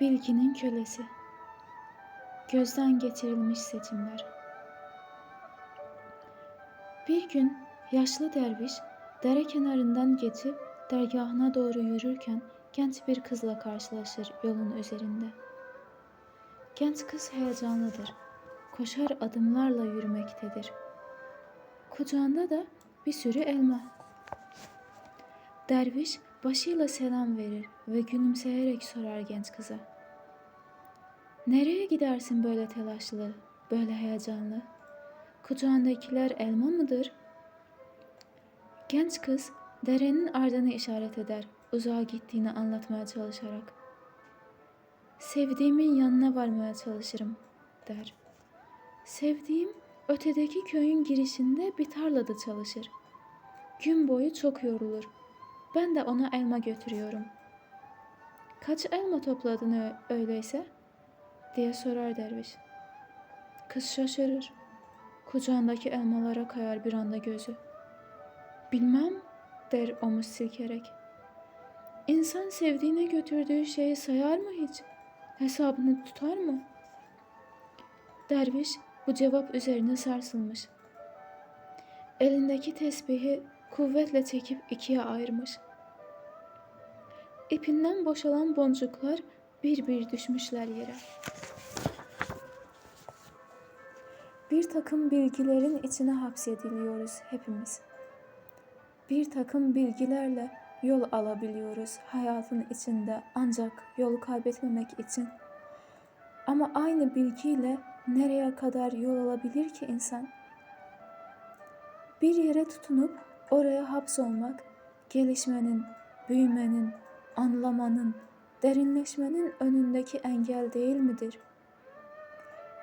Bilginin kölesi. Gözden geçirilmiş seçimler. Bir gün yaşlı derviş dere kenarından geçip dergahına doğru yürürken genç bir kızla karşılaşır yolun üzerinde. Genç kız heyecanlıdır. Koşar adımlarla yürümektedir. Kucağında da bir sürü elma. Derviş başıyla selam verir ve gülümseyerek sorar genç kıza. Nereye gidersin böyle telaşlı, böyle heyecanlı? Kucağındakiler elma mıdır? Genç kız derenin ardını işaret eder, uzağa gittiğini anlatmaya çalışarak. Sevdiğimin yanına varmaya çalışırım, der. Sevdiğim ötedeki köyün girişinde bir tarlada çalışır. Gün boyu çok yorulur. Ben de ona elma götürüyorum. Kaç elma topladın öyleyse? diye sorar derviş. Kız şaşırır. Kucağındaki elmalara kayar bir anda gözü. Bilmem der omuz silkerek. İnsan sevdiğine götürdüğü şeyi sayar mı hiç? Hesabını tutar mı? Derviş bu cevap üzerine sarsılmış. Elindeki tesbihi kuvvetle çekip ikiye ayırmış. İpinden boşalan boncuklar bir bir düşmüşler yere. Bir takım bilgilerin içine hapsediliyoruz hepimiz. Bir takım bilgilerle yol alabiliyoruz hayatın içinde ancak yolu kaybetmemek için. Ama aynı bilgiyle nereye kadar yol alabilir ki insan? Bir yere tutunup oraya hapsolmak, gelişmenin, büyümenin, anlamanın, derinleşmenin önündeki engel değil midir?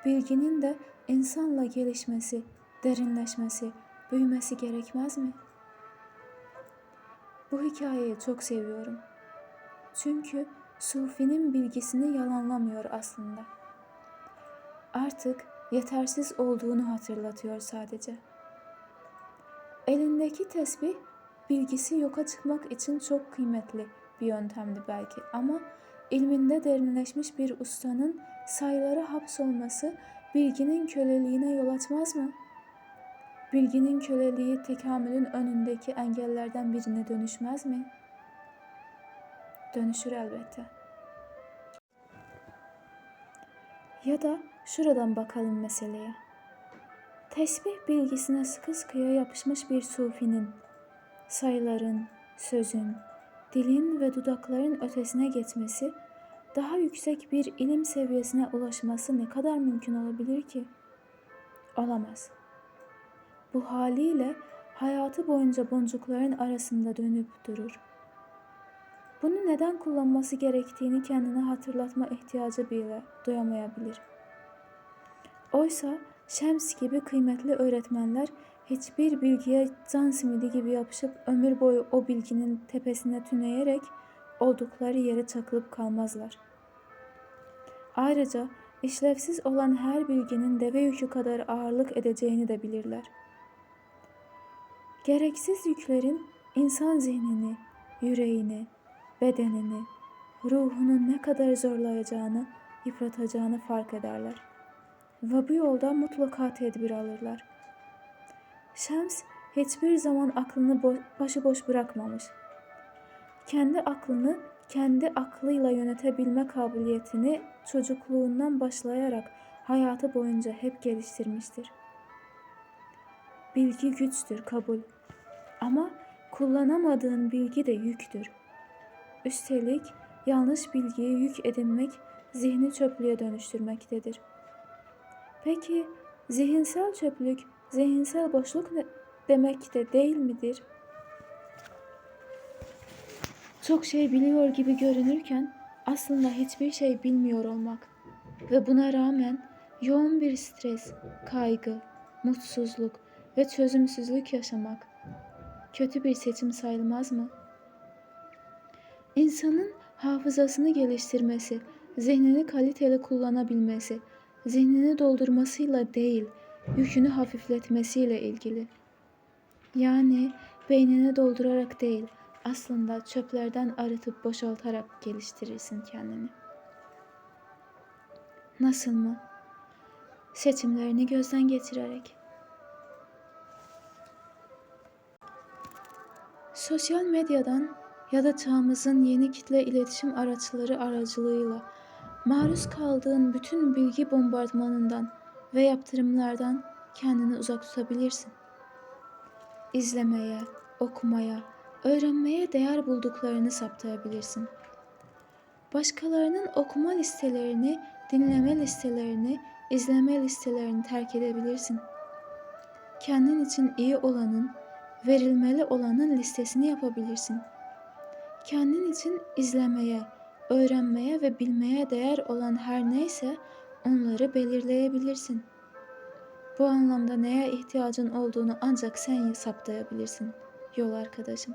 Bilginin de insanla gelişmesi, derinleşmesi, büyümesi gerekmez mi? Bu hikayeyi çok seviyorum. Çünkü Sufi'nin bilgisini yalanlamıyor aslında. Artık yetersiz olduğunu hatırlatıyor sadece. Elindeki tesbih bilgisi yoka çıkmak için çok kıymetli bir yöntemdi belki ama ilminde derinleşmiş bir ustanın sayılara hapsolması bilginin köleliğine yol açmaz mı? Bilginin köleliği tekamülün önündeki engellerden birine dönüşmez mi? Dönüşür elbette. Ya da şuradan bakalım meseleye. Tesbih bilgisine sıkı sıkıya yapışmış bir sufinin, sayıların, sözün, dilin ve dudakların ötesine geçmesi, daha yüksek bir ilim seviyesine ulaşması ne kadar mümkün olabilir ki? Olamaz. Bu haliyle hayatı boyunca boncukların arasında dönüp durur. Bunu neden kullanması gerektiğini kendine hatırlatma ihtiyacı bile duyamayabilir. Oysa Şems gibi kıymetli öğretmenler hiçbir bilgiye can simidi gibi yapışıp ömür boyu o bilginin tepesine tüneyerek oldukları yere çakılıp kalmazlar. Ayrıca işlevsiz olan her bilginin deve yükü kadar ağırlık edeceğini de bilirler. Gereksiz yüklerin insan zihnini, yüreğini, bedenini, ruhunu ne kadar zorlayacağını, yıpratacağını fark ederler. Ve bu yolda mutlaka tedbir alırlar. Şems hiçbir zaman aklını bo- başıboş bırakmamış. Kendi aklını kendi aklıyla yönetebilme kabiliyetini çocukluğundan başlayarak hayatı boyunca hep geliştirmiştir. Bilgi güçtür, kabul. Ama kullanamadığın bilgi de yüktür. Üstelik yanlış bilgiye yük edinmek zihni çöplüğe dönüştürmektedir. Peki zihinsel çöplük, zihinsel boşluk demek de değil midir? Çok şey biliyor gibi görünürken aslında hiçbir şey bilmiyor olmak ve buna rağmen yoğun bir stres, kaygı, mutsuzluk ve çözümsüzlük yaşamak kötü bir seçim sayılmaz mı? İnsanın hafızasını geliştirmesi, zihnini kaliteli kullanabilmesi, zihnini doldurmasıyla değil, yükünü hafifletmesiyle ilgili. Yani beynini doldurarak değil, aslında çöplerden arıtıp boşaltarak geliştirirsin kendini. Nasıl mı? Seçimlerini gözden geçirerek. Sosyal medyadan ya da çağımızın yeni kitle iletişim araçları aracılığıyla maruz kaldığın bütün bilgi bombardımanından ve yaptırımlardan kendini uzak tutabilirsin. İzlemeye, okumaya, öğrenmeye değer bulduklarını saptayabilirsin. Başkalarının okuma listelerini, dinleme listelerini, izleme listelerini terk edebilirsin. Kendin için iyi olanın, verilmeli olanın listesini yapabilirsin. Kendin için izlemeye, öğrenmeye ve bilmeye değer olan her neyse onları belirleyebilirsin. Bu anlamda neye ihtiyacın olduğunu ancak sen saptayabilirsin yol arkadaşım.